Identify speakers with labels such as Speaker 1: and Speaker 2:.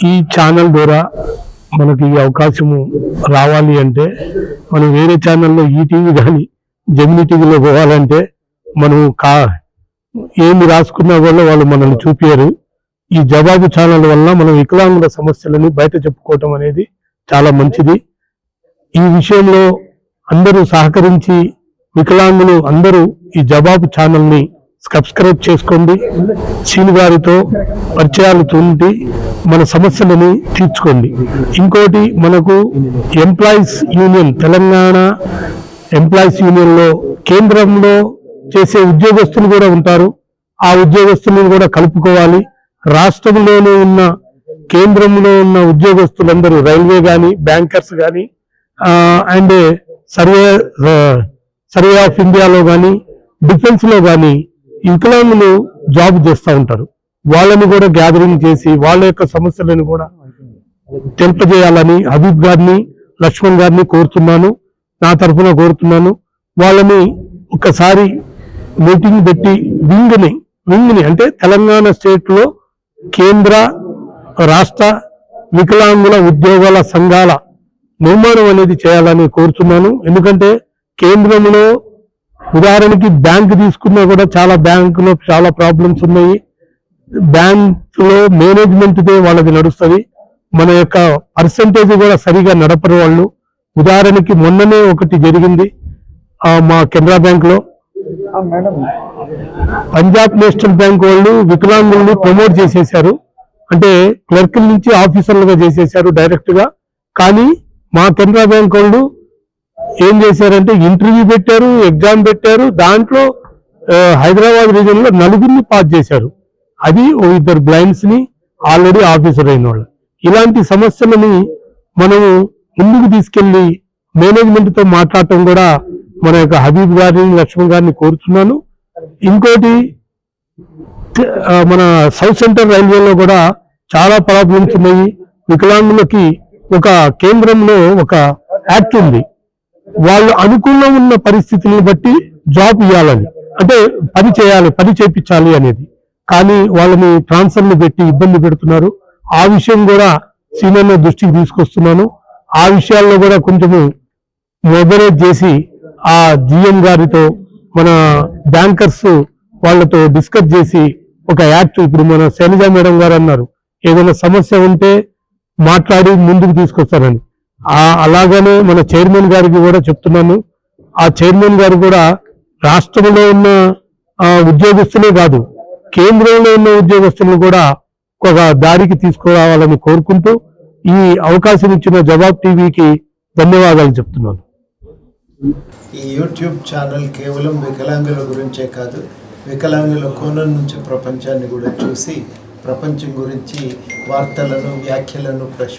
Speaker 1: ఈ ఛానల్ ద్వారా మనకి ఈ అవకాశము రావాలి అంటే మనం వేరే ఛానల్లో ఈటీవీ కానీ జమినీ టీవీలో పోవాలంటే మనం కా ఏమి రాసుకున్నా కూడా వాళ్ళు మనల్ని చూపారు ఈ జవాబు ఛానల్ వల్ల మనం వికలాంగుల సమస్యలని బయట చెప్పుకోవటం అనేది చాలా మంచిది. ఈ విషయంలో అందరూ సహకరించి వికలాంగులు అందరూ ఈ జవాబు ఛానల్ని సబ్స్క్రైబ్ చేసుకోండి. సీని గారితో పరిచయాలు ఉండి మన సమస్యలని తీర్చుకోండి. ఇంకోటి మనకు ఎంప్లాయీస్ యూనియన్ తెలంగాణ ఎంప్లాయీస్ యూనియన్లో కేంద్రంలో చేసే ఉద్యోగస్తులు కూడా ఉంటారు. ఆ ఉద్యోగస్తులను కూడా కలుపుకోవాలి. రాష్ట్రంలోనే ఉన్న కేంద్రంలో ఉన్న ఉద్యోగస్తులందరూ రైల్వే కానీ బ్యాంకర్స్ కానీ అండ్ సర్వే సర్వే ఆఫ్ ఇండియాలో కానీ డిఫెన్స్లో కానీ వికలాంగులు జాబ్ చేస్తూ ఉంటారు. వాళ్ళని కూడా గ్యాదరింగ్ చేసి వాళ్ళ యొక్క సమస్యలను కూడా తెలిపజేయాలని హబీబ్ గారిని లక్ష్మణ్ గారిని కోరుతున్నాను. నా తరఫున కోరుతున్నాను. వాళ్ళని ఒకసారి మీటింగ్ పెట్టి వింగ్ని వింగ్ని అంటే తెలంగాణ స్టేట్లో కేంద్ర రాష్ట్ర వికలాంగుల ఉద్యోగాల సంఘాల నిర్మాణం అనేది చేయాలని కోరుతున్నాను. ఎందుకంటే కేంద్రంలో ఉదాహరణకి బ్యాంక్ తీసుకున్నా కూడా చాలా బ్యాంకులో చాలా ప్రాబ్లమ్స్ ఉన్నాయి. బ్యాంక్లో వాళ్ళది నడుస్తుంది. మన యొక్క పర్సంటేజ్ కూడా సరిగా నడపరు వాళ్ళు. ఉదాహరణకి మొన్ననే ఒకటి జరిగింది మా కెనరా బ్యాంక్లో పంజాబ్ నేషనల్ బ్యాంక్ వాళ్ళు వికలాంగుల్ని ప్రమోట్ చేసేశారు. అంటే క్లర్క్ నుంచి ఆఫీసర్లుగా చేసేశారు డైరెక్ట్గా కానీ మా కెనరా బ్యాంక్ వాళ్ళు ఏం చేశారంటే ఇంటర్వ్యూ పెట్టారు ఎగ్జామ్ పెట్టారు. దాంట్లో హైదరాబాద్ రీజన్లో నలుగురిని పాస్ చేశారు. అది ఓ ఇద్దరు బ్లైండ్స్ని ఆల్రెడీ ఆఫీసర్ అయిన వాళ్ళు. ఇలాంటి సమస్యలని మనము ముందుకు తీసుకెళ్ళి మేనేజ్మెంట్తో మాట్లాడటం కూడా మన యొక్క హబీబ్ గారిని లక్ష్మణ్ గారిని కోరుతున్నాను. ఇంకోటి మన సౌత్ సెంట్రల్ రైల్వేలో కూడా చాలా ప్రాబ్లమ్స్ ఉన్నాయి. వికలాంగులకి ఒక కేంద్రంలో ఒక యాక్ట్ ఉంది. వాళ్ళు అనుకూలంగా ఉన్న పరిస్థితిని బట్టి జాబ్ ఇవ్వాలని. అంటే పని చేయాలి పని చేపించాలి అనేది. కానీ వాళ్ళని ట్రాన్స్ఫర్లు పెట్టి ఇబ్బంది పెడుతున్నారు. ఆ విషయం కూడా సీనియర్ దృష్టికి తీసుకొస్తున్నాను. ఆ విషయాల్లో కూడా కొంచెము మొబైలైజ్ చేసి ఆ జిఎం గారితో మన బ్యాంకర్స్ వాళ్ళతో డిస్కస్ చేసి ఒక యాక్ట్ ఇప్పుడు మన శైలజ మేడం గారు అన్నారు. ఏదైనా సమస్య ఉంటే మాట్లాడి ముందుకు తీసుకొస్తారని. అలాగనే మన చైర్మన్ గారికి కూడా చెప్తున్నాను. ఆ చైర్మన్ గారు కూడా రాష్ట్రంలో ఉన్న ఉద్యోగస్తులే కాదు కేంద్రంలో ఉన్న ఉద్యోగస్తులను కూడా ఒక దారికి తీసుకురావాలని కోరుకుంటూ ఈ అవకాశం ఇచ్చిన జవాబ్ టీవీకి ధన్యవాదాలు చెప్తున్నాను.
Speaker 2: ఈ యూట్యూబ్ ఛానల్ కేవలం వికలాంగుల గురించే కాదు వికలాంగుల కోణం నుంచి ప్రపంచాన్ని కూడా చూసి ప్రపంచం గురించి వార్తలను వ్యాఖ్యలను ప్రశ్